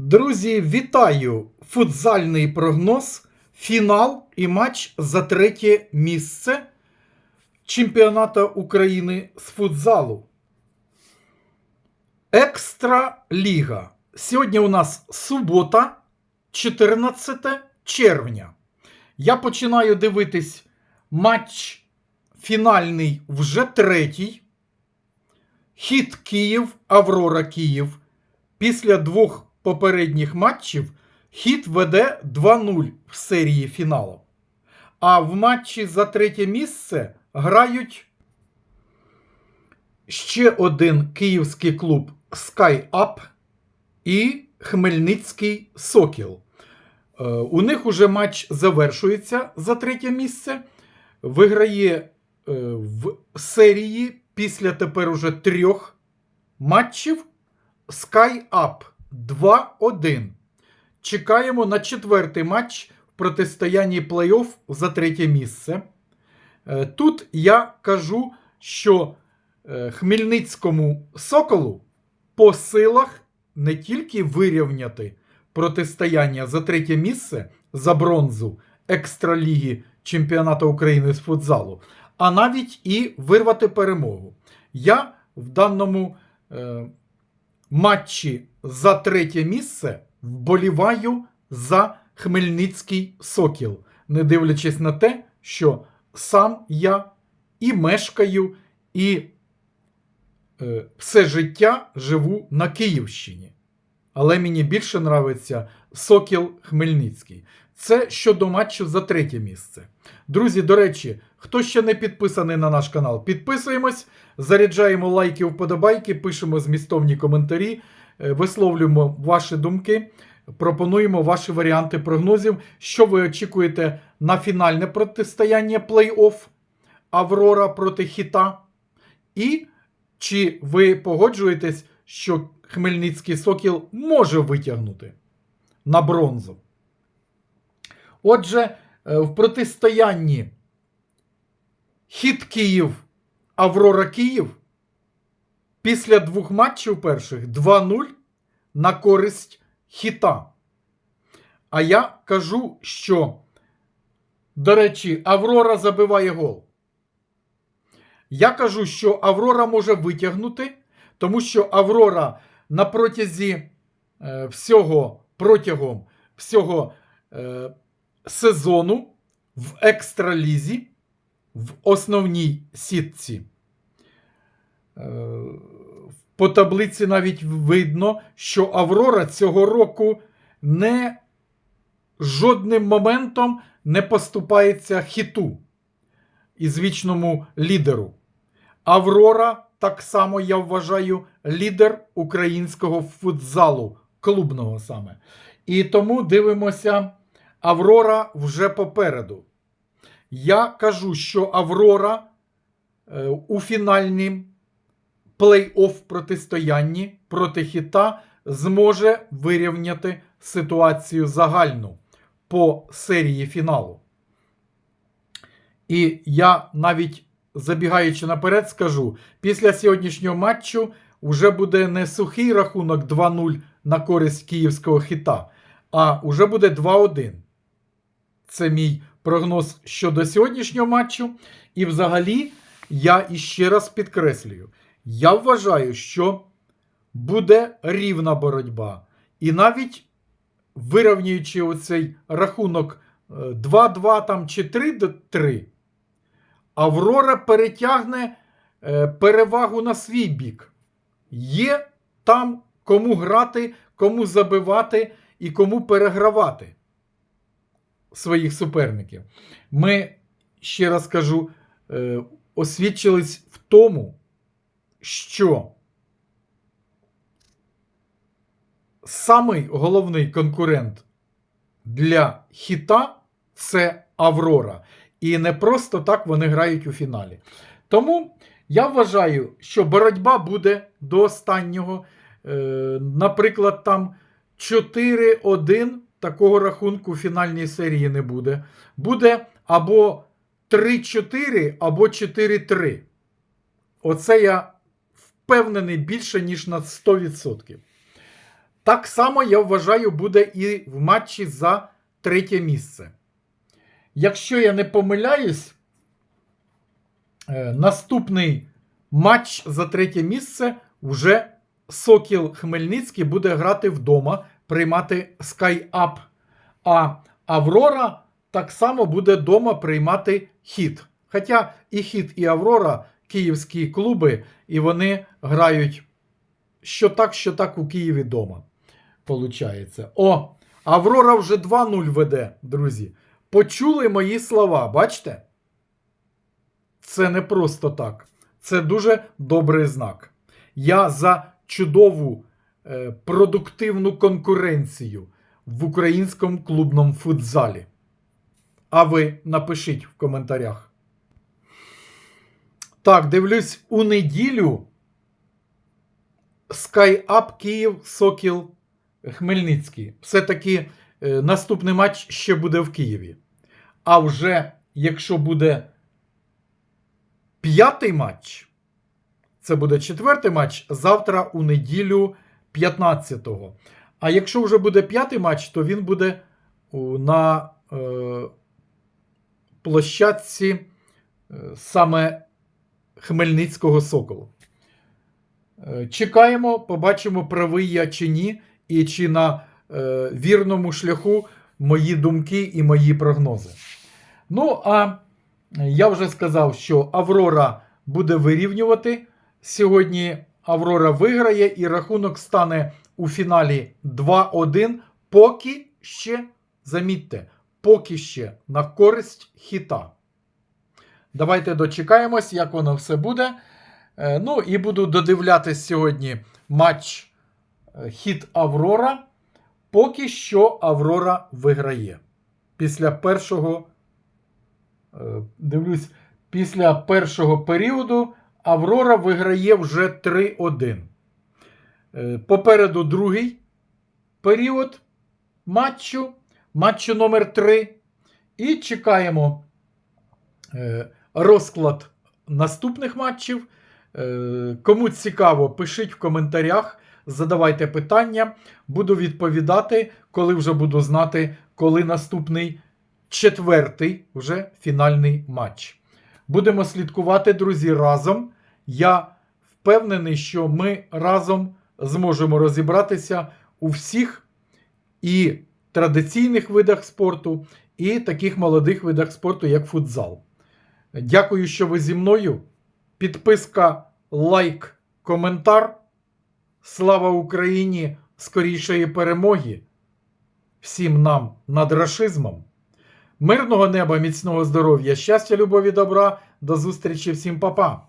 Друзі, вітаю! Футзальний прогноз, фінал і матч за третє місце чемпіоната України з футзалу. Екстра Ліга. Сьогодні у нас субота, 14 червня. Я починаю дивитись матч фінальний вже третій. Хіт Київ, Аврора Київ. Після двох попередніх матчів хіт веде 2-0 в серії фіналу. А в матчі за третє місце грають ще один київський клуб Sky Up і Хмельницький Сокіл. Е, У них уже матч завершується за третє місце. Виграє е, в серії після тепер уже трьох матчів Sky Up 2-1. Чекаємо на четвертий матч в протистоянні плей-офф за третє місце. Е, Тут я кажу, що е, Хмельницькому Соколу по силах не тільки вирівняти протистояння за третє місце за бронзу екстраліги чемпіонату України з футзалу, а навіть і вирвати перемогу. Я в даному е, матчі за третє місце вболіваю за Хмельницький Сокіл, не дивлячись на те, що сам я і мешкаю, і е, все життя живу на Київщині. Але мені більше нравиться Сокіл Хмельницький. Це щодо матчу за третє місце. Друзі, до речі, хто ще не підписаний на наш канал, підписуємось, заряджаємо лайки, вподобайки, пишемо змістовні коментарі, е, висловлюємо ваші думки, пропонуємо ваші варіанти прогнозів, що ви очікуєте на фінальне протистояння плей-офф Аврора проти Хіта. І чи ви погоджуєтесь, що Хмельницький Сокіл може витягнути на бронзу? Отже, е, в протистоянні Хіт Київ, Аврора Київ після двох матчів перших 2-0 на користь хіта. А я кажу, що, до речі, Аврора забиває гол. Я кажу, що Аврора може витягнути, тому що Аврора на протязі е, всього протягом всього е, сезону в екстралізі, в основній сітці. Е, По таблиці навіть видно, що Аврора цього року не жодним моментом не поступається хіту із вічному лідеру. Аврора, так само, я вважаю, лідер українського футзалу, клубного саме. І тому дивимося, Аврора вже попереду. Я кажу, що Аврора е, у фінальнім плей-офф протистоянні проти хіта зможе вирівняти ситуацію загальну по серії фіналу. І я навіть забігаючи наперед, скажу: після сьогоднішнього матчу вже буде не сухий рахунок 2-0 на користь київського хіта, а вже буде 2-1. Це мій прогноз щодо сьогоднішнього матчу. І взагалі, я іще раз підкреслюю: я вважаю, що буде рівна боротьба. І навіть вирівнюючи оцей рахунок е, 2-2 там чи 3-3, Аврора перетягне е, перевагу на свій бік. Є там кому грати, кому забивати і кому перегравати своїх суперників. Ми, ще раз кажу, е, освідчились в тому, що самий головний конкурент для хіта це Аврора. І не просто так вони грають у фіналі. Тому я вважаю, що боротьба буде до останнього. Е, наприклад, там 4-1 такого рахунку в фінальній серії не буде. Буде або 3-4, або 4-3. Оце я впевнений більше, ніж на 100%. Так само, я вважаю, буде і в матчі за третє місце. Якщо я не помиляюсь, е, наступний матч за третє місце вже Сокіл Хмельницький буде грати вдома, приймати SkyUp. А Аврора так само буде вдома приймати хід. Хоча і хід, і Аврора київські клуби, і вони грають що так, що так у Києві вдома. Получається. О, Аврора вже 2-0 веде, друзі. Почули мої слова, бачите? Це не просто так. Це дуже добрий знак. Я за чудову е, продуктивну конкуренцію в українському клубному футзалі. А ви напишіть в коментарях. Так, дивлюсь, у неділю SkyUp Київ Сокіл Хмельницький. Все-таки наступний матч ще буде в Києві. А вже якщо буде п'ятий матч, це буде четвертий матч завтра у неділю 15-го. А якщо вже буде п'ятий матч, то він буде на е, площадці е, саме Хмельницького Соколу. Е, Чекаємо, побачимо, правий я чи ні, і чи на е, вірному шляху мої думки і мої прогнози. Ну, а я вже сказав, що Аврора буде вирівнювати. Сьогодні Аврора виграє, і рахунок стане у фіналі 2-1. Поки ще, замітьте, поки ще на користь хіта. Давайте дочекаємось, як воно все буде. Е, Ну і буду додивлятись сьогодні матч е, хіт Аврора. Поки що Аврора виграє. Після першого, е, дивлюсь, після першого періоду Аврора виграє вже 3-1. Е, Попереду другий період матчу, матчу номер 3. І чекаємо е, розклад наступних матчів. Кому цікаво, пишіть в коментарях, задавайте питання. Буду відповідати, коли вже буду знати, коли наступний четвертий вже фінальний матч. Будемо слідкувати, друзі, разом. Я впевнений, що ми разом зможемо розібратися у всіх і традиційних видах спорту, і таких молодих видах спорту, як футзал. Дякую, що ви зі мною. Підписка, лайк, коментар. Слава Україні! Скорішої перемоги! Всім нам над рашизмом! Мирного неба, міцного здоров'я, щастя, любові, добра. До зустрічі всім, па-па!